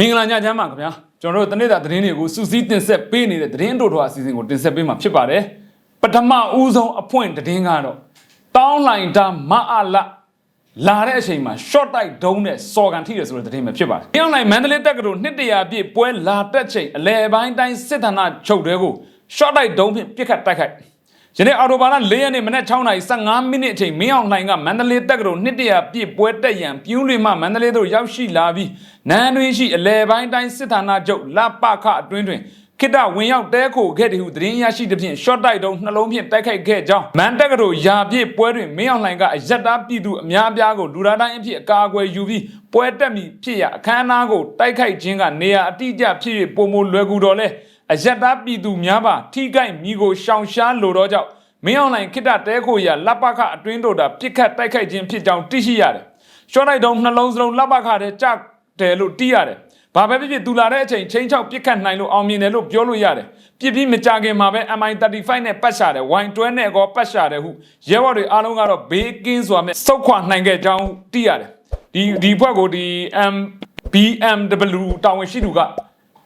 မင်္ဂလာညချမ်းပါခင်ဗျာကျွန်တော်တို့တနေ့တာသတင်းတွေကိုစူးစီးတင်ဆက်ပေးနေတဲ့သတင်းတို့တော်အစီအစဉ်ကိုတင်ဆက်ပေးမှာဖြစ်ပါတယ်ပထမဦးဆုံးအဖွင့်သတင်းကတော့တောင်းလိုင်တာမအလလာတဲ့အချိန်မှာ short တိုက်ဒုံးနဲ့စော်ကန်ထိတယ်ဆိုတဲ့သတင်းပဲဖြစ်ပါတယ်။တောင်းလိုင်မန္တလေးတက္ကသိုလ်နှစ်တရာပြည့်ပွဲလာတက်ချိန်အလဲပိုင်းတိုင်းစစ်ဌာနချုပ်တဲကို short တိုက်ဒုံးဖြင့်ပြစ်ခတ်တိုက်ခိုက် ယနေ့အော်တိုဘာလ၄ရက်နေ့မနက်6:15မိနစ်အချိန်မင်းအောင်လှိုင်ကမန္တလေးတက္ကသိုလ်နှစ်တရာပြည့်ပွဲတက်ရန်ပြူးလွင်မှမန္တလေးသို့ရောက်ရှိလာပြီးနန်းတွင်ရှိအလဲပိုင်းတိုင်းစစ်ဌာနချုပ်လပခအတွင်းတွင်ခိတဝင်ရောက်တဲခိုခဲ့တဲ့ဟုသတင်းရရှိသဖြင့် short တိုက်တုံးနှလုံးဖြင့်တိုက်ခိုက်ခဲ့ကြောင်းမန်တက္ကသိုလ်ရာပြည့်ပွဲတွင်မင်းအောင်လှိုင်ကအယက်သားပြည်သူအများအပြားကိုလူသားတိုင်းအဖြစ်အကာအကွယ်ယူပြီးပွဲတက်မီဖြစ်ရအခမ်းအနားကိုတိုက်ခိုက်ခြင်းကနေရာအတိအကျဖြစ်၍ပုံမလွယ်ကူတော်လဲ အယက်သားပြည်သူများပါထိခိုက်မိကိုရှောင်ရှားလိုတော့ကြောင့် မင်းအောင်လှိုင်ခိတတဲခိုရလပခအတွင်းတို့တာပြစ်ခတ်တိုက်ခိုက်ခြင်းဖြစ်ကြောင်းသိရှိရတယ်။ရှော့လိုက်တော့နှလုံးစလုံးလပခတဲ့ကြတယ်လို့သိရတယ်။ဘာပဲဖြစ်ဖြစ်သူလာတဲ့အချိန်ချင်းချောက်ပြစ်ခတ်နိုင်လို့အောင်မြင်တယ်လို့ပြောလို့ရတယ်။ပြစ်ပြီးမကြခင်မှာပဲ MI35 နဲ့ပတ်ရှာတယ် Y12 နဲ့ကောပတ်ရှာတယ်ဟုရဲဘော်တွေအားလုံးကတော့ဘေးကင်းစွာနဲ့စုတ်ခွာနိုင်ခဲ့ကြောင်းသိရတယ်။ဒီဒီဘက်ကိုဒီ MBMW တာဝန်ရှိသူက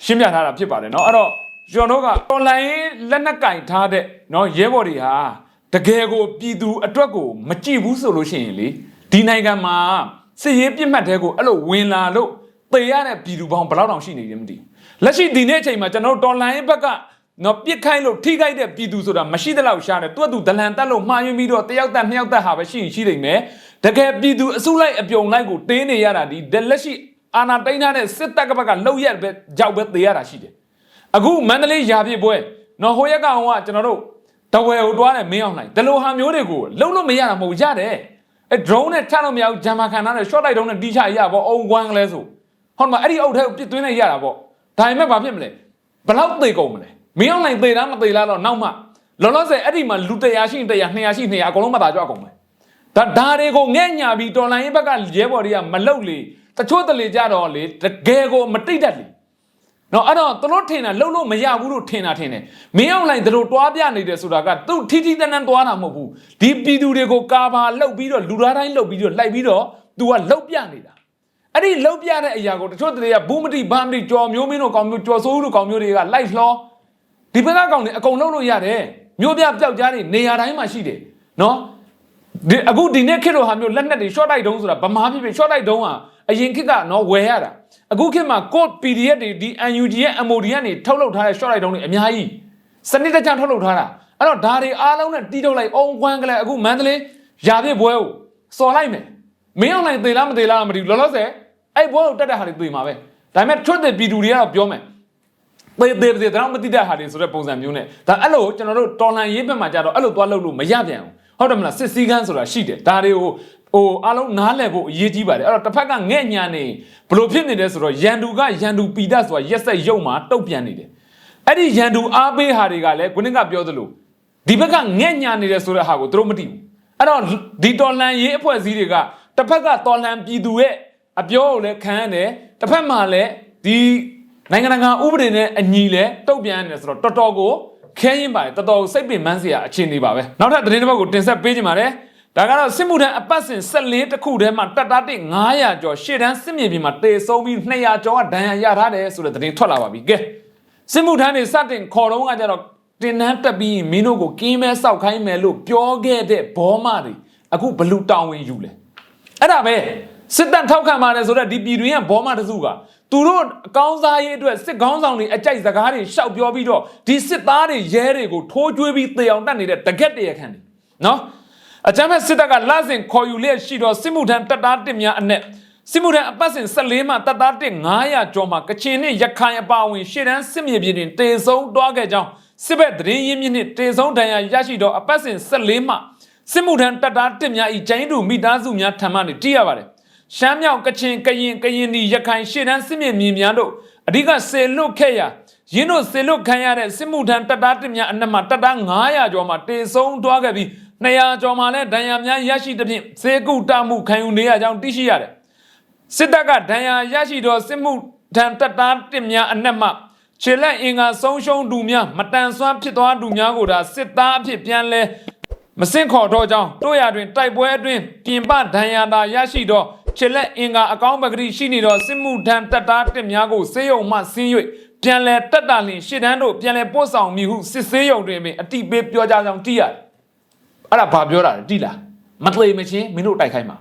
ရှင်းပြထားတာဖြစ်ပါတယ်เนาะအဲ့တော့ ကျွန်တော်တို့က online လက်နက်ကင်ထားတဲ့เนาะရဲဘော်တွေဟာတကယ်ကိုပြည်သူအတွက်ကိုမကြည့်ဘူးဆိုလို့ရှိရင်လေဒီနိုင်ငံမှာစစ်ရေးပြစ်မှတ်တဲ့ကိုအဲ့လိုဝင်လာလို့တေရတဲ့ပြည်သူပေါင်းဘယ်လောက်တောင်ရှိနေတယ်မသိဘူးလက်ရှိဒီနေ့အချိန်မှာကျွန်တော်တို့ online ဘက်ကနော်ပြစ်ခိုင်းလို့ထိခိုက်တဲ့ပြည်သူဆိုတာမရှိသလောက်ရှားတယ်သူကသူဒလန်တက်လို့မှားယွင်းပြီးတော့တယောက်တက်နှစ်ယောက်တက်ဟာပဲရှိရင်ရှိနေမယ်တကယ်ပြည်သူအစုလိုက်အပြုံလိုက်ကိုတင်းနေရတာဒီလက်ရှိအာဏာသိမ်းထားတဲ့စစ်တပ်ကဘက်ကလှုပ်ရက်ပဲကြောက်ပဲတေရတာရှိတယ် အခုမန္တလေးရာပြည့်ပွဲနော်ဟိုရက်ကဟိုကကျွန်တော်တို့တဝယ်ကိုတွားတယ်မင်းအောင်နိုင်ဒီလိုဟာမျိုးတွေကိုလုံးလို့မရတာမဟုတ်ရတယ်အဲ drone နဲ့ချလို့မရဘူးဂျမ်မာခံထားတဲ့ short light drone နဲ့တီးချရပေါ့အုံကွမ်းကလေးဆိုဟောမှာအဲ့ဒီအုပ်ထဲကိုပြစ်သွင်းနေရတာပေါ့ဒါပေမဲ့ဘာဖြစ်မလဲဘလောက်သေကုန်မလဲမင်းအောင်နိုင်သေလားမသေလားတော့နောက်မှလောလောဆယ်အဲ့ဒီမှာလူ100ရှိရင်100 200ရှိ200အကုန်လုံးမသာကြွအကုန်ပဲဒါဒါတွေကိုငဲ့ညာပြီးတော်လိုင်းဘက်ကရဲဘော်တွေကမလုတ်လေတချို့တလေကြတော့လေတကယ်ကိုမတိတ်တတ်လေ နော်အဲ့တော့သူတို့ထင်တာလှုပ်လို့မရဘူးလို့ထင်တာထင်တယ်မင်းအောင်လိုင်းသူတို့တွားပြနေတယ်ဆိုတာကသူထီထီတန်းတန်းတွားတာမဟုတ်ဘူးဒီပြည်သူတွေကိုကာဘာလှုပ်ပြီးတော့လူသားတိုင်းလှုပ်ပြီးတော့လိုက်ပြီးတော့ तू ကလှုပ်ပြနေတာအဲ့ဒီလှုပ်ပြတဲ့အရာကိုတချို့တတွေကဘူးမတိဘာမတိကြော်မျိုးမင်းတို့ကောင်မျိုးကြော်စိုးတို့ကောင်မျိုးတွေကလိုက်လှောဒီဘက်ကကောင်တွေအကုန်လှုပ်လို့ရတယ်မျိုးပြပျောက်ကြားတွေနေရာတိုင်းမှာရှိတယ်နော်ဒီအခုဒီနေ့ခေတ်လိုဟာမျိုးလက်နက်တွေ short တိုက်တုံးဆိုတာဗမာဖြစ်ဖြစ် short တိုက်တုံးဟာ အရင်ခေတ်ကနော်ဝယ်ရတာအခုခေတ်မှာ code PDF တွေဒီ UNG ရဲ့ MOD ကနေထုတ်လုပ်ထားတဲ့ short တိုက်တုံးတွေအများကြီးစနစ်တကျထုတ်လုပ်ထားတာအဲ့တော့ဒါတွေအားလုံးနဲ့တီးထုတ်လိုက်အောင်ကွမ်းကလေးအခုမန္တလေးရာပြည့်ပွဲကိုစော်လိုက်မယ်မင်းအောင်လိုက်သေလားမသေလားမသိဘူးလောလောဆယ်အဲ့ပွဲကိုတက်တဲ့ဟာတွေသေမှာပဲဒါပေမဲ့ထွတ်တဲ့ပြည်သူတွေကတော့ပြောမယ်သေသေးသေးတော့မတိတဲ့ဟာတွေဆိုတဲ့ပုံစံမျိုးနဲ့ဒါအဲ့လိုကျွန်တော်တို့တော်လန်ရေးဘက်မှာကြတော့အဲ့လိုသွားလုပ်လို့မရပြန်ဘူးဟုတ်တယ်မလားစစ်စည်းကမ်းဆိုတာရှိတယ်ဒါတွေကို ဟိုအားလုံးနားလည်ဖို့အရေးကြီးပါတယ်အဲ့တော့တစ်ဖက်ကငဲ့ညာနေဘလို့ဖြစ်နေတယ်ဆိုတော့ရန်သူကရန်သူပီတဆိုတာရက်ဆက်ရုံမှာတုတ်ပြန်နေတယ်အဲ့ဒီရန်သူအားပေးဟာတွေကလည်းခုနကပြောသလိုဒီဘက်ကငဲ့ညာနေတယ်ဆိုတဲ့ဟာကိုသူတို့မသိဘူးအဲ့တော့ဒီတော်လန်ရေးအဖွဲ့အစည်းတွေကတစ်ဖက်ကတော်လန်ပြည်သူရဲ့အပြောကိုလည်းခံရတယ်တစ်ဖက်မှာလည်းဒီနိုင်ငံတကာဥပဒေနဲ့အညီလဲတုတ်ပြန်နေတယ်ဆိုတော့တော်တော်ကိုခဲရင်ပါတယ်တော်တော်စိတ်ပင်ပန်းစရာအခြေအနေပါပဲနောက်ထပ်သတင်းတစ်ပုဒ်ကိုတင်ဆက်ပေးကြပါမယ် ဒါကတော့စစ်မှုထမ်းအပတ်စဉ်14တခုထဲမှာတက်တာတစ်900ကျော်ရှေ့တန်းစစ်မြေပြင်မှာတေဆုံးပြီး200ကျော်ကဒဏ်ရာရထားတယ်ဆိုတဲ့သတင်းထွက်လာပါပြီကဲစစ်မှုထမ်းတွေစတင်ခေါ်တော့ကကြတော့တင်နှန်းတက်ပြီးမင်းတို့ကိုကင်းမဲဆောက်ခိုင်းမယ်လို့ပြောခဲ့တဲ့ဘောမတွေအခုဘလူတောင်းဝင်ယူလဲအဲ့ဒါပဲစစ်တပ်ထောက်ခံပါတယ်ဆိုတော့ဒီပြည်တွင်းကဘောမတစုကသူတို့အကောင်းစားရေးအတွက်စစ်ကောင်းဆောင်တွေအကြိုက်စကားတွေရှောက်ပြောပြီးတော့ဒီစစ်သားတွေရဲတွေကိုထိုးကျွေးပြီးတေအောင်တက်နေတဲ့တကက်တရခံတယ်နော် အကြမ်းဖက်စစ်တပ်ကလဆင်ခေါ်ယူလျက်ရှိတော့စစ်မှုထမ်းတပ်သားတစ်များအနက်စစ်မှုထမ်းအပတ်စဉ်14မှာတပ်သားတစ်900ကျော်မှာကချင်နဲ့ရခိုင်အပါအဝင်ရှေ့တန်းစစ်မြေပြင်တွင်တေဆုံးတွားခဲ့ကြောင်းစစ်ဘက်သတင်းရင်းမြစ်နှင့်တေဆုံးဒဏ်ရာရရှိတော့အပတ်စဉ်14မှာစစ်မှုထမ်းတပ်သားတစ်များဤကျိုင်းတူမိသားစုများထံမှနေတည်ရပါတယ်။ရှမ်းမြောက်ကချင်ကရင်ကရင်ဒီရခိုင်ရှေ့တန်းစစ်မြေမြင်များတို့အဓိကဆေလွတ်ခဲ့ရာရင်းတို့ဆေလွတ်ခံရတဲ့စစ်မှုထမ်းတပ်သားတစ်များအနက်မှာတပ်သား900ကျော်မှတေဆုံးသွားခဲ့ပြီး 200ကျော်မှလည်းဒဏ်ရာများရရှိသဖြင့်စေကုတမှုခံယူနေရကြောင်းသိရှိရတယ်။စစ်တပ်ကဒဏ်ရာရရှိသောစစ်မှုထမ်းတပ်သားတစ်များအနက်မှခြေလက်အင်္ဂါဆုံးရှုံးသူများမတန်ဆွမ်းဖြစ်သွားသူများကိုဒါစစ်သားအဖြစ်ပြန်လဲမစင့်ခေါ်တော့ကြောင်းတို့ရတွင်တိုက်ပွဲအတွင်းပြင်ပဒဏ်ရာသာရရှိသောခြေလက်အင်္ဂါအကောင်းပကတိရှိနေတော့စစ်မှုထမ်းတပ်သားတစ်များကိုစေယုံမှဆင်း၍ပြန်လဲတက်တာလင်ရှစ်တန်းတို့ပြန်လဲပို့ဆောင်မိဟုစစ်ဆေးရုံတွင်ပင်အတိပေးပြောကြကြောင်းသိရတယ် အဲ့ဒါဘာပြောတာလဲတိလားမသေးမချင်းမင်းတို့တိုက်ခိုင်းမှာ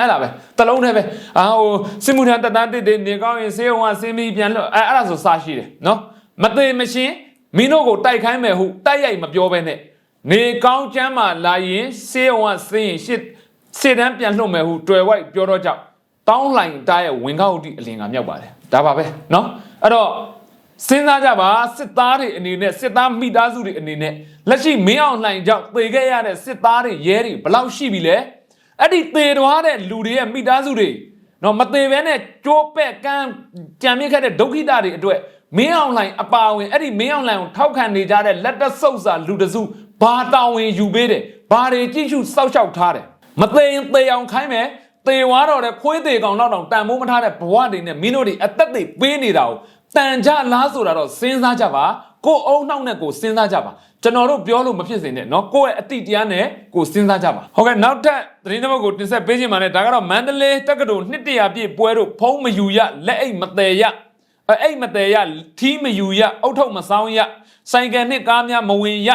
အဲ့ဒါပဲတလုံးတည်းပဲအာဟိုစစ်မှုထမ်းတပ်သားတစ်တွေနေကောင်းရင်စေယုံကဆင်းပြီးပြန်လို့အဲ့အဲ့ဒါဆိုစားရှိတယ်နော်မသေးမချင်းမင်းတို့ကိုတိုက်ခိုင်းမယ်ဟုတိုက်ရိုက်မပြောဘဲနဲ့နေကောင်းချမ်းမှလာရင်စေယုံကဆင်းရင်ရှစ် စေတန်းပြန်လှုပ်မယ်ဟုတွေ့ဝိုက်ပြောတော့ကြောက်တောင်းလှိုင်တားရဲ့ဝင်ကောက်တိအလင်ကမြောက်ပါတယ်ဒါပါပဲเนาะအဲ့တော့ စဉ်းစားကြပါစစ်သားတွေအနေနဲ့စစ်သားမိသားစုတွေအနေနဲ့လက်ရှိမင်းအောင်လှိုင်ကြောင့်သေခဲ့ရတဲ့စစ်သားတွေရဲတွေဘယ်လောက်ရှိပြီလဲအဲ့ဒီသေသွားတဲ့လူတွေရဲ့မိသားစုတွေနော်မသေးဘဲနဲ့ကြိုးပဲ့ကန်းကြံမြင့်ခဲ့တဲ့ဒုက္ခိတတွေအတွက်မင်းအောင်လှိုင်အပါဝင်အဲ့ဒီမင်းအောင်လှိုင်ကိုထောက်ခံနေကြတဲ့လက်တဆုပ်စာလူတစုဘာတောင်းဝင်ယူပေးတယ်ဘာတွေကြည့်ရှုစောက်ရှောက်ထားတယ်မသေးရင်သေအောင်ခိုင်းမယ်သေသွားတော့တဲ့ခွေးသေးကောင်တော့တောင်တန်မိုးမထားတဲ့ဘဝတွေနဲ့မင်းတို့တွေအသက်တွေပေးနေတာကို တန်ကြလားဆိုတာတော့စဉ်းစားကြပါကိုယ်အုံနှောက်နဲ့ကိုယ်စဉ်းစားကြပါကျွန်တော်တို့ပြောလို့မဖြစ်စေနဲ့เนาะကိုယ့်ရဲ့အတိတရားနဲ့ကိုယ်စဉ်းစားကြပါဟုတ်ကဲ့နောက်ထပ်သတင်းတစ်ပုဒ်ကိုတင်ဆက်ပေးခြင်းပါနဲ့ဒါကတော့မန္တလေးတက္ကသိုလ်နှစ်တရာပြည့်ပွဲတို့ဖုံးမယူရလက်အိတ်မသေးရအဲ့အိတ်မသေးရထီးမယူရအုတ်ထုတ်မဆောင်ရဆိုင်ကယ်နဲ့ကားများမဝင်ရ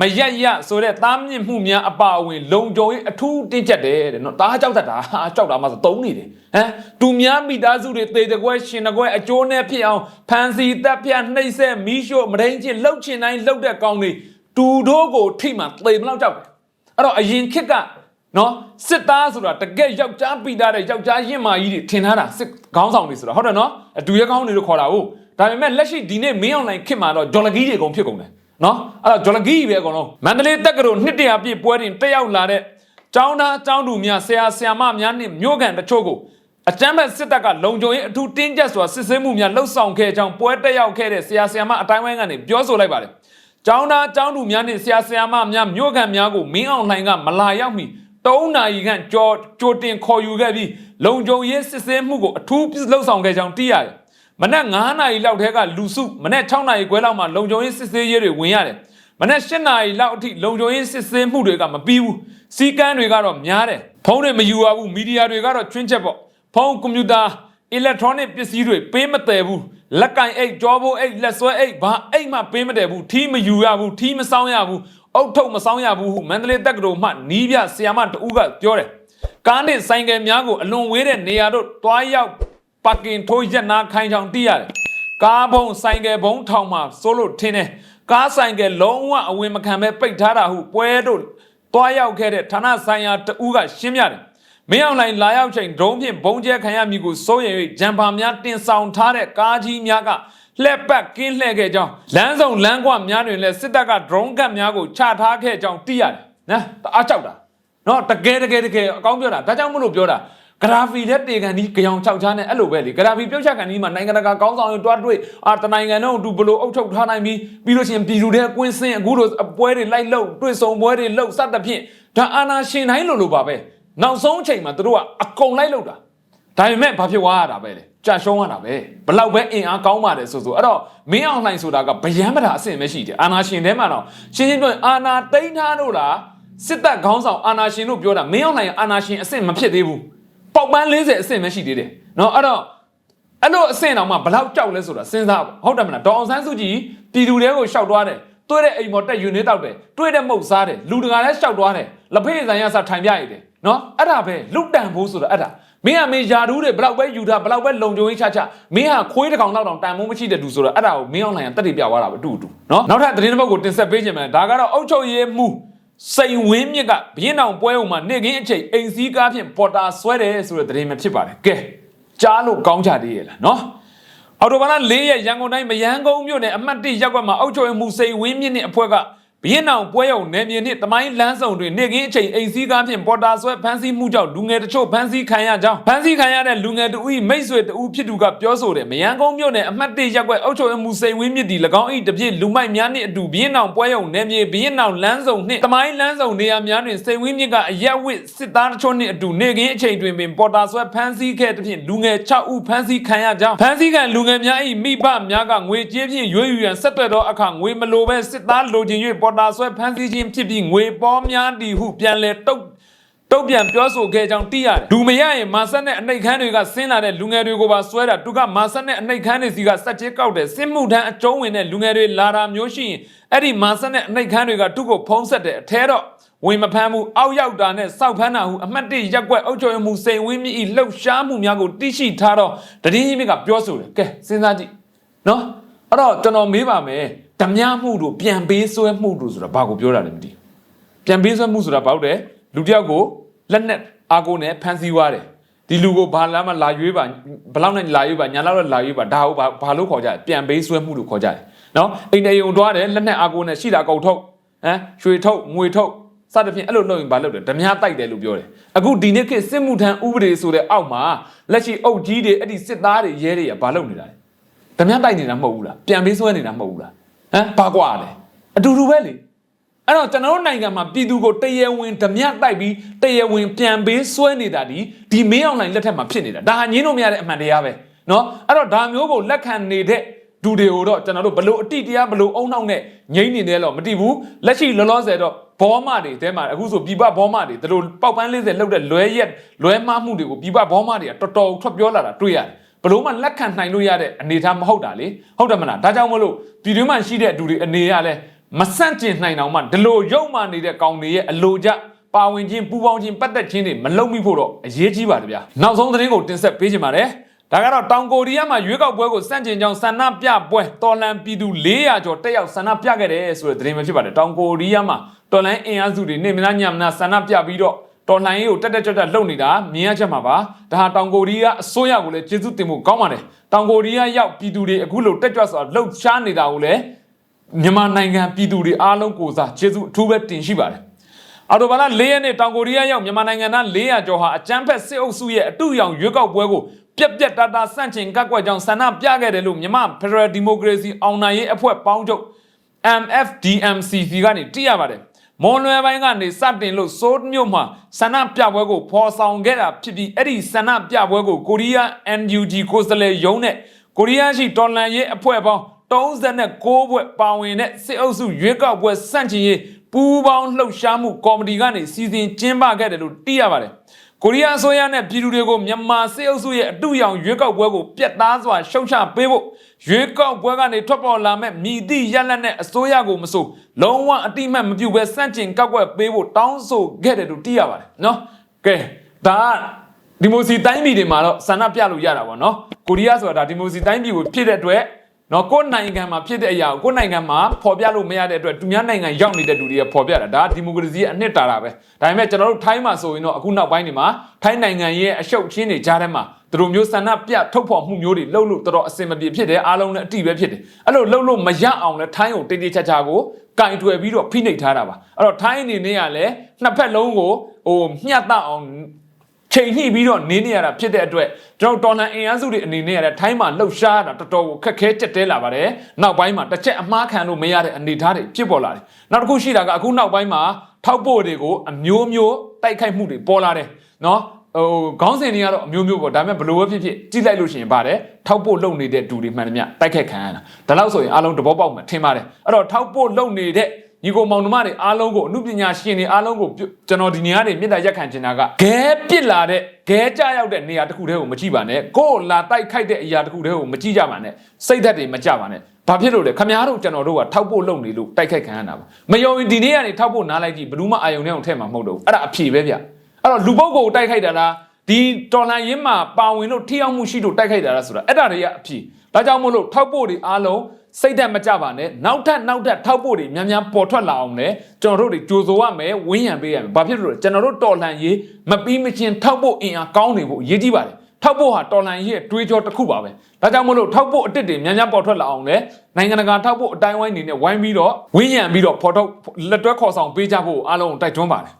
မရက်ရဆိုတဲ့သားမြင့်မှုများအပါအဝင် လုံကြုံရေးအထူးတင်းကျပ်တယ်တဲ့နော်ဒါကြောက်တတ်တာဟာကြောက်တာမှဆိုတုံးနေတယ်ဟမ်သူများမိသားစုတွေတေတကွဲရှင်တကွဲအကျိုးနဲ့ဖြစ်အောင်ဖန်စီတက်ဖြတ်နှိမ့်ဆက်မီးရှို့မရင်းချင်းလှုပ်ချင်တိုင်းလှုပ်တဲ့ကောင်းတွေတူတို့ကိုထိမှသေမလောက်ကြောက်တယ်အဲ့တော့အရင်ခေတ်ကနော်စစ်သားဆိုတာတကယ်ယောက်ျားပိတာတဲ့ယောက်ျားရင့်မာကြီးတွေထင်ထားတာစစ်ခေါင်းဆောင်တွေဆိုတာဟုတ်တယ်နော်အတူရဲကောင်းတွေလို့ခေါ်တာဟုတ်ဒါပေမဲ့လက်ရှိဒီနေ့မင်းအွန်လိုင်းခေတ်မှာတော့ဂျော်လဂီတွေအကုန်ဖြစ်ကုန်တယ် နော်အဲ့တော့ဂျော်လဂီပဲအကုန်လုံးမန္တလေးတက္ကသိုလ်နှစ်တရာပြည့်ပွဲတင်တက်ရောက်လာတဲ့ကျောင်းသားကျောင်းသူများဆရာဆရာမများနဲ့မြို့ကန်တချို့ကိုအကြမ်းဖက်စစ်တပ်ကလုံခြုံရေးအထူးတင်းကျပ်စွာစစ်ဆေးမှုများလှုပ်ဆောင်ခဲ့ကြောင်းပွဲတက်ရောက်ခဲ့တဲ့ဆရာဆရာမအတိုင်းဝိုင်းကနေပြောဆိုလိုက်ပါတယ်ကျောင်းသားကျောင်းသူများနဲ့ဆရာဆရာမများမြို့ကန်များကိုမင်းအောင်လှိုင်ကမလာရောက်မီ၃နာရီခန့်ကြော်ကြိုတင်ခေါ်ယူခဲ့ပြီးလုံခြုံရေးစစ်ဆေးမှုကိုအထူးလှုပ်ဆောင်ခဲ့ကြောင်းသိရတယ် မနက်9နာရီလောက်ထဲကလူစုမနက်6နာရီခွဲလောက်မှလုံခြုံရေးစစ်ဆေးရေးတွေဝင်ရတယ်မနက်8နာရီလောက်အထိလုံခြုံရေးစစ်ဆေးမှုတွေကမပြီးဘူးစီကန်းတွေကတော့များတယ်ဖုန်းတွေမယူရဘူးမီဒီယာတွေကတော့ချွင်းချက်ပေါ့ဖုန်းကွန်ပျူတာ electronic ပစ္စည်းတွေပေးမတည်ဘူးလက်ကင်အိတ်ကြောဘိုးအိတ်လက်ဆွဲအိတ်ဘာအိတ်မှပေးမတည်ဘူးထီးမယူရဘူးထီးမဆောင်ရဘူးအုတ်ထုတ်မဆောင်ရဘူးဟုမန္တလေးတက္ကသိုလ်မှနီးပြဆရာမတဦးကပြောတယ်ကားနဲ့ဆိုင်ကယ်များကိုအလွန်ဝေးတဲ့နေရာတို့တွားရောက် ပါကင်ထိုးရက်နာခိုင်းချောင်တိရတယ်။ကားဘုံဆိုင်ကယ်ဘုံထောင်မှာစိုးလို့ထင်းတယ်။ကားဆိုင်ကယ်လုံးဝအဝင်မခံပဲပိတ်ထားတာဟုပွဲတို့တွားရောက်ခဲ့တဲ့ဌာနဆိုင်ရာတဦးကရှင်းပြတယ်။မင်းအောင်လှိုင်လာရောက်ချိန်ဒရုန်းဖြင့်ဘုံကျဲခံရမည်ကိုစိုးရိမ်၍ဂျမ်ပါများတင်ဆောင်ထားတဲ့ကားကြီးများကလှက်ပတ်ကင်းလှည့်ခဲ့ကြောင်းလမ်းဆောင်လမ်းကွများတွင်လည်းစစ်တပ်ကဒရုန်းကတ်များကိုချထားခဲ့ကြောင်းသိရတယ်။နော်တအားကြောက်တာ။နော်တကယ်တကယ်တကယ်အကောင်းပြောတာဒါကြောင့်မလို့ပြောတာ ဂရာဖီလက်တေကန်ဒီကြောင်6ချားနဲ့အဲ့လိုပဲလေဂရာဖီပြုတ်ချက်ကန်ဒီမှာနိုင်ငံတကာကောင်းဆောင်တွေတွားတွေ့အာတနိုင်ငံတော့သူဘလို့အုပ်ချုပ်ထားနိုင်ပြီးပြီးလို့ရှိရင်ပြည်သူတွေကွင်းစင်အခုလိုပွဲတွေလိုက်လို့တွေ့ဆုံပွဲတွေလှုပ်စသဖြင့်ဒါအာနာရှင်တိုင်းလိုလိုပါပဲနောက်ဆုံးအချိန်မှာသူတို့ကအကုန်လိုက်လို့တာဒါပေမဲ့ဘာဖြစ်သွားရတာပဲလေကြာရှုံးရတာပဲဘလောက်ပဲအင်အားကောင်းပါတယ်ဆိုဆိုအဲ့တော့မင်းအောင်လှိုင်ဆိုတာကဗယံမတာအဆင့်ပဲရှိတယ်အာနာရှင်ထဲမှာတော့ရှင်းရှင်းပြောရင်အာနာတိန်ထားလို့လားစစ်တပ်ခေါင်းဆောင်အာနာရှင်လို့ပြောတာမင်းအောင်လှိုင်အာနာရှင်အဆင့်မဖြစ်သေးဘူး ပေါက်ပန်း40အဆင့်ပဲရှိသေးတယ်နော်အဲ့တော့အဲ့လိုအဆင့်တောင်မှဘလောက်ကြောက်လဲဆိုတာစဉ်းစားပါဟုတ်တယ်မလားဒေါအောင်ဆန်းစုကြည်ပြည်သူတွေကိုရှောက်သွားတယ်တွေ့တဲ့အိမ်မော်တက်ယူနေတောက်တယ်တွေ့တဲ့မုတ်စားတယ်လူတကာလည်းရှောက်သွားတယ်လက်ဖေးဆိုင်ရစာထိုင်ပြရည်တယ်နော်အဲ့ဒါပဲလုတ်တန်ဖို့ဆိုတာအဲ့ဒါမင်းကမင်းယာတူးတွေဘလောက်ပဲယူတာဘလောက်ပဲလုံကြုံရေးချချမင်းဟာခွေးတစ်ကောင်လောက်တောင်တန်မိုးမရှိတဲ့သူဆိုတော့အဲ့ဒါကိုမင်းအောင်လှိုင်ကတက်တည်ပြသွားတာပဲအတူတူနော်နောက်ထပ်သတင်းတစ်ပုဒ်ကိုတင်ဆက်ပေးခြင်းမယ်ဒါကတော့အုတ်ချုပ်ရေးမှု စိန်ဝင်းမြစ်ကဘင်းအောင်ပွဲုံမှာနေကင်းအချိန်အိမ်စည်းကားဖြင့်ပေါ်တာဆွဲတယ်ဆိုတဲ့သတင်းပဲဖြစ်ပါတယ်ကဲကြားလို့ကောင်းကြသေးရဲ့လားနော်အော်တိုဘာလ၄ရက်ရန်ကုန်တိုင်းမယန်းကုန်းမြို့နယ်အမှတ်၁ရပ်ကွက်မှာအုပ်ချုပ်ရေးမှုစိန်ဝင်းမြစ်နဲ့အဖွဲ့က ဘင်းအောင်ပွဲုံနယ်မြေနှင့်တမိုင်းလမ်းဆောင်တွင်နေကင်းအချိန်အိမ်စည်းကားဖြင့်ပေါ်တာဆွဲဖမ်းဆီးမှုကြောင့်လူငယ်တချို့ဖမ်းဆီးခံရကြောင်းဖမ်းဆီးခံရတဲ့လူငယ်တဦး၏မိတ်ဆွေတဦးဖြစ်သူကပြောဆိုတယ်မယန်းကုန်းမြို့နယ်အမှတ်၁ရပ်ကွက်အုပ်ချုပ်ရေးမှုစိန်ဝင်းမြစ်တီ၎င်း၏တပြည့်လူမိုက်များနှင့်အတူဘင်းအောင်ပွဲုံနယ်မြေဘင်းအောင်လမ်းဆောင်နှင့်တမိုင်းလမ်းဆောင်နေရာများတွင်စိန်ဝင်းမြစ်ကအရက်ဝစ်စစ်သားတချို့နှင့်အတူနေကင်းအချိန်တွင်ပင်ပေါ်တာဆွဲဖမ်းဆီးခဲ့တဲ့ဖြင့်လူငယ်6ဦးဖမ်းဆီးခံရကြောင်းဖမ်းဆီးခံလူငယ်များ၏မိဘများကငွေကြေးဖြင့်ရွေးယူရန်ဆက်သွယ်သောအခါငွေမလိုဘဲစစ်သားလိုချင်၍ပေါ်တာဆွဲဖမ်းဆီးခြင်းဖြစ်ပြီးငွေပေါ်များသည်ဟုပြန်လည်တုတ်တုတ်ပြန်ပြောဆိုခဲ့ကြောင်းသိရတယ်လူမရရင်မာဆက်နဲ့အနှိတ်ခမ်းတွေကဆင်းလာတဲ့လူငယ်တွေကိုပါဆွဲတာသူကမာဆက်နဲ့အနှိတ်ခမ်းတွေစီကစက်ချင်းကောက်တယ်စစ်မှုထမ်းအကျုံးဝင်တဲ့လူငယ်တွေလာတာမျိုးရှိရင်အဲ့ဒီမာဆက်နဲ့အနှိတ်ခမ်းတွေကသူ့ကိုဖုံးဆက်တယ်အထဲတော့ဝင်မဖမ်းဘူးအောက်ရောက်တာနဲ့စောက်ဖမ်းတာဟုအမှတ်တရက်ကွက်အုပ်ချုပ်ရေးမှုစိန်ဝင်းမြင့်ဤလှုပ်ရှားမှုများကိုသိရှိထားတော့တတိယမြင့်ကပြောဆိုတယ်ကဲစဉ်းစားကြည့်နော်အဲ့တော့ကျွန်တော်မေးပါမယ် ဓမြမှုတို့ပြန်ပေးဆွဲမှုတို့ဆိုတာဘာကိုပြောတာလဲမသိဘူးပြန်ပေးဆွဲမှုဆိုတာဘာလို့လဲလူတစ်ယောက်ကိုလက်နဲ့အာကိုနဲ့ဖမ်းဆီးသွားတယ်ဒီလူကိုဘာလာမှလာရွေးပါဘလောက်နဲ့လာရွေးပါညာလောက်နဲ့လာရွေးပါဒါဟုတ်ဘာဘာလို့ခေါ်ကြလဲပြန်ပေးဆွဲမှုလို့ခေါ်ကြတယ်နော်အိမ်နေုံတွားတယ်လက်နဲ့အာကိုနဲ့ရှိတာအကုန်ထုတ်ဟမ်ရွှေထုတ်ငွေထုတ်စသဖြင့်အဲ့လိုလုပ်ရင်ဘာလုပ်တယ်ဓမြတိုက်တယ်လို့ပြောတယ်အခုဒီနေ့ခေတ်စစ်မှုထမ်းဥပဒေဆိုတဲ့အောက်မှာလက်ရှိအုပ်ကြီးတွေအဲ့ဒီစစ်သားတွေရဲတွေကဘာလုပ်နေတာလဲဓမြတိုက်နေတာမဟုတ်ဘူးလားပြန်ပေးဆွဲနေတာမဟုတ်ဘူးလား ဟမ်ဘာကွာလဲအတူတူပဲလေ အဲ့တော့ကျွန်တော်တို့နိုင်ငံမှာပြည်သူကိုတရေဝင်ဓမြတိုက်ပြီးတရေဝင်ပြန်ပေးဆွဲနေတာဒီဒီမင်းအောင်လှိုင်လက်ထက်မှာဖြစ်နေတာဒါဟာငင်းလို့မရတဲ့အမှန်တရားပဲเนาะအဲ့တော့ဒါမျိုးကိုလက်ခံနေတဲ့ဒူတွေကိုတော့ကျွန်တော်တို့ဘလို့အတိတရားဘလို့အုံနှောက်နဲ့ငိမ့်နေတယ်လို့မသိဘူးလက်ရှိလောလောဆယ်တော့ဘောမတွေတဲမှာအခုဆိုပြပဘောမတွေတို့ပေါက်ပန်း40လောက်တဲ့လွဲရက်လွဲမှားမှုတွေကိုပြပဘောမတွေကတော်တော်ထွက်ပြောလာတာတွေ့ရတယ် ဘလို့မှလက်ခံနိုင်လို့ရတဲ့အနေအထားမဟုတ်တာလေဟုတ်တယ်မလားဒါကြောင့်မလို့ပြည်တွင်းမှာရှိတဲ့ဒူတွေအနေရလဲမဆန့်ကျင်နိုင်အောင်မှဒီလိုရုပ်မာနေတဲ့ကောင်တွေရဲ့အလိုကြပါဝင်ခြင်းပူပေါင်းခြင်းပတ်သက်ခြင်းတွေမလုံမိဖို့တော့အရေးကြီးပါတယ်ဗျာနောက်ဆုံးသတင်းကိုတင်ဆက်ပေးချင်ပါတယ်ဒါကတော့တောင်ကိုရီးယားမှာရွေးကောက်ပွဲကိုစန့်ကျင်ကြောင်းဆန္ဒပြပွဲတော်လန်ပြည်သူ400ကျော်တက်ရောက်ဆန္ဒပြခဲ့တယ်ဆိုတဲ့သတင်းပဲဖြစ်ပါတယ်တောင်ကိုရီးယားမှာတော်လန်အင်အားစုတွေနေမနာညမနာဆန္ဒပြပြီးတော့ တော်လှန်ရေးကိုတက်တက်ကြွကြွလှုပ်နေတာမြင်ရချက်မှာပါဒါဟာတောင်ကိုရီးယားအစိုးရကိုလည်းကျေးဇူးတင်ဖို့ကောင်းပါတယ်တောင်ကိုရီးယားရောက်ပြည်သူတွေအခုလိုတက်ကြွစွာလှုပ်ရှားနေတာကိုလည်းမြန်မာနိုင်ငံပြည်သူတွေအားလုံးကိုစားကျေးဇူးအထူးပဲတင်ရှိပါတယ်။အော်တိုဘာလ၄ရက်နေ့တောင်ကိုရီးယားရောက်မြန်မာနိုင်ငံသား400ကျော်ဟာအကြမ်းဖက်စစ်အုပ်စုရဲ့အတူရောင်ရွေးကောက်ပွဲကိုပြက်ပြက်တတာဆန့်ကျင်ကန့်ကွက်ကြောင်းဆန္ဒပြခဲ့တယ်လို့မြန်မာ Federal Democracy အောင်နိုင်ရေးအဖွဲ့ပေါင်းချုပ် MFDMCC ကနေသိရပါတယ်။ မွန်လွယ်ပိုင်းကနေစတင်လို့စိုးမြို့မှာဆန္ဒပြပွဲကိုဖော်ဆောင်ခဲ့တာဖြစ်ပြီးအဲ့ဒီဆန္ဒပြပွဲကိုကိုရီးယား NUG ကိုယ်စားလှယ်ရုံးနဲ့ကိုရီးယားရှိတော်လှန်ရေးအဖွဲ့ပေါင်း39ဘွဲ့ပါဝင်တဲ့စစ်အုပ်စုရွေးကောက်ပွဲစန့်ကျင်ရေးပူးပေါင်းလှုပ်ရှားမှုကော်မတီကနေစီစဉ်ကျင်းပခဲ့တယ်လို့သိရပါတယ်။ ကိုရီးယားအစိုးရနဲ့ပြည်သူတွေကိုမြန်မာစစ်အုပ်စုရဲ့အတူရောင်ရွေးကောက်ပွဲကိုပြတ်သားစွာရှုံချပေးဖို့ရွေးကောက်ပွဲကနေထွက်ပေါ်လာမဲ့မြည်သည့်ရက်လက်နဲ့အစိုးရကိုမဆိုလုံးဝအတိမတ်မပြုတ်ပဲစန့်ကျင်ကောက်ွက်ပေးဖို့တောင်းဆိုခဲ့တယ်လို့သိရပါတယ်နော်။ကဲဒါကဒီမိုစီတိုင်းပြည်တွေမှာတော့ဆန္ဒပြလို့ရတာပေါ့နော်ကိုရီးယားဆိုတာဒါဒီမိုစီတိုင်းပြည်ကိုဖြစ်တဲ့အတွက် နော်ကိုယ့်နိုင်ငံမှာဖြစ်တဲ့အရာကိုကိုယ့်နိုင်ငံမှာပေါ်ပြလို့မရတဲ့အတွက်သူများနိုင်ငံရောက်နေတဲ့လူတွေကပေါ်ပြတာဒါဒီမိုကရေစီရဲ့အနှစ်တာတာပဲဒါပေမဲ့ကျွန်တော်တို့ထိုင်းမှာဆိုရင်တော့အခုနောက်ပိုင်းတွေမှာထိုင်းနိုင်ငံရဲ့အရှုပ်ချင်းတွေကြားထဲမှာသူတို့မျိုးဆန္ဒပြထုတ်ဖော်မှုမျိုးတွေလှုပ်လို့တော်တော်အဆင်မပြေဖြစ်တယ်အားလုံးလည်းအတိပဲဖြစ်တယ်အဲ့လိုလှုပ်လို့မရအောင်လဲထိုင်းကိုတိတိကျကျကိုကင်တွယ်ပြီးတော့ဖိနှိပ်ထားတာပါအဲ့တော့ထိုင်းအနေနဲ့ကလည်းနှစ်ဖက်လုံးကိုဟိုမျှတအောင် ချိန်ညှိပြီးတော့နင်းနေရတာဖြစ်တဲ့အတွက်ကျွန်တော်တော်လန်အင်အားစုတွေအနေနဲ့ရတဲ့ထိုင်းမှာလှုပ်ရှားတာတော်တော်ကိုခက်ခဲကြက်တဲလာပါတယ်နောက်ပိုင်းမှာတစ်ချက်အမှားခံလို့မရတဲ့အနေအထားတွေဖြစ်ပေါ်လာတယ်နောက်တစ်ခုရှိတာကအခုနောက်ပိုင်းမှာထောက်ပို့တွေကိုအမျိုးမျိုးတိုက်ခိုက်မှုတွေပေါ်လာတယ်နော်ဟိုခေါင်းစဉ်တွေကတော့အမျိုးမျိုးပေါ့ဒါပေမဲ့ဘလို့ပဲဖြစ်ဖြစ်ကြည့်လိုက်လို့ရှိရင်ပါတယ်ထောက်ပို့လုံနေတဲ့ဒူတွေမှန်တယ်မြတိုက်ခိုက်ခံရတာဒါလောက်ဆိုရင်အားလုံးတဘောပေါက်မှာထင်ပါတယ်အဲ့တော့ထောက်ပို့လုံနေတဲ့ ညီကိုမောင်နှမတွေအားလုံးကိုအမှုပညာရှင်တွေအားလုံးကိုပြုကျွန်တော်ဒီနေရာနေမြစ်တာရက်ခံချင်တာကဂဲပစ်လာတဲ့ဂဲကြရောက်တဲ့နေရာတစ်ခုတည်းကိုမကြည့်ပါနဲ့ကိုယ်လာတိုက်ခိုက်တဲ့အရာတစ်ခုတည်းကိုမကြည့်ကြပါနဲ့စိတ်သက်တွေမကြပါနဲ့ဘာဖြစ်လို့လဲခမများတို့ကျွန်တော်တို့ကထောက်ဖို့လုပ်နေလို့တိုက်ခိုက်ခံရတာပါမယုံရင်ဒီနေ့ကနေထောက်ဖို့နားလိုက်ကြည့်ဘယ်သူမှအာယုံနဲ့အောင်ထဲမှာမဟုတ်တော့ဘူးအဲ့ဒါအဖြေပဲဗျအဲ့တော့လူပုဂ္ဂိုလ်ကိုတိုက်ခိုက်တာလားဒီတော်လန်ရင်းမှာပါဝင်လို့ထိရောက်မှုရှိလို့တိုက်ခိုက်တာလားဆိုတာအဲ့ဒါတွေကအဖြေဒါကြောင့်မို့လို့ထောက်ဖို့တွေအားလုံး စိတ်သက်မကြပါနဲ့နောက်ထပ်နောက်ထပ်ထောက်ဖို့တွေများများပေါ်ထွက်လာအောင်လဲကျွန်တော်တို့တွေကြိုးစိုးရမယ်ဝင်းရံပေးရမယ်ဘာဖြစ်လို့လဲကျွန်တော်တို့တော်လှန်ရေးမပြီးမချင်းထောက်ဖို့အင်အားကောင်းနေဖို့အရေးကြီးပါတယ်ထောက်ဖို့ဟာတော်လှန်ရေးရဲ့တွေးကြောတစ်ခုပါပဲဒါကြောင့်မလို့ထောက်ဖို့အစ်စ်တွေများများပေါ်ထွက်လာအောင်လဲနိုင်ငံတကာထောက်ဖို့အတိုင်းဝိုင်းနေနဲ့ဝိုင်းပြီးတော့ဝင်းရံပြီးတော့ဖော်ထုတ်လက်တွဲခေါ်ဆောင်ပေးကြဖို့အားလုံးတိုက်တွန်းပါတယ်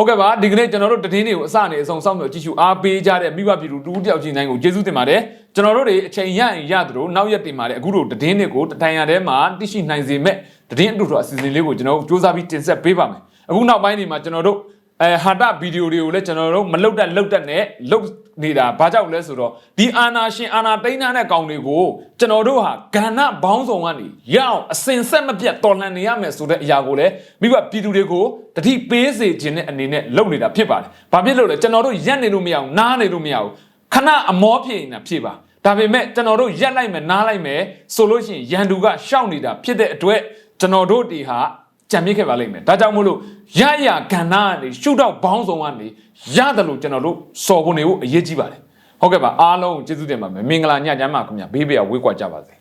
ဟုတ်ကဲ့ပါဒီကနေ့ကျွန်တော်တို့တည်င်းတွေကိုအစနေအဆုံးစောင့်မျှော်ကြည့်ရှုအားပေးကြတဲ့မိဘပြည်သူတူတယောက်ချင်းတိုင်းကိုကျေးဇူးတင်ပါတယ်ကျွန်တော်တို့တွေအချိန်ရရင်ရသလိုနောက်ရက်တင်ပါတယ်အခုတို့တည်င်းတွေကိုတတိုင်ရထဲမှာသိရှိနိုင်စေမဲ့တည်င်းအတူတူအစီအစဉ်လေးကိုကျွန်တော်တို့စူးစမ်းပြီးတင်ဆက်ပေးပါမယ်အခုနောက်ပိုင်းတွေမှာကျွန်တော်တို့အဲဟာတာဗီဒီယိုတွေကိုလည်းကျွန်တော်တို့မလုတ်တက်လုတ်တက်နဲ့လုတ် နေတာဘာကြောင့်လဲဆိုတော့ဒီအာနာရှင်အာနာတိန်းတဲ့ကောင်တွေကိုကျွန်တော်တို့ဟာဂန္ဓဘောင်းဆောင်ကနေရအောင်အစင်ဆက်မပြတ်တော်လှန်နေရမယ်ဆိုတဲ့အရာကိုလည်းမိဘပြည်သူတွေကိုတတိပေးစေခြင်းတဲ့အနေနဲ့လုပ်နေတာဖြစ်ပါတယ်။ဘာဖြစ်လို့လဲကျွန်တော်တို့ရက်နေလို့မရအောင်နားနေလို့မရအောင်ခဏအမောဖြစ်နေတာဖြစ်ပါဒါပေမဲ့ကျွန်တော်တို့ရက်လိုက်မယ်နားလိုက်မယ်ဆိုလို့ရှိရင်ရန်သူကရှောက်နေတာဖြစ်တဲ့အတွက်ကျွန်တော်တို့ဒီဟာ ကြံမြစ်ခဲ့ပါလိမ့်မယ်ဒါကြောင့်မို့လို့ရရကဏ္ဍကနေရှုတော့ဘောင်းဆောင်ကနေရတယ်လို့ကျွန်တော်တို့စော်ကုန်နေဖို့အရေးကြီးပါတယ်ဟုတ်ကဲ့ပါအားလုံးကိုကျေးဇူးတင်ပါမယ်မင်္ဂလာညချမ်းပါခင်ဗျာဘေးဘေးကဝေးကွာကြပါစေ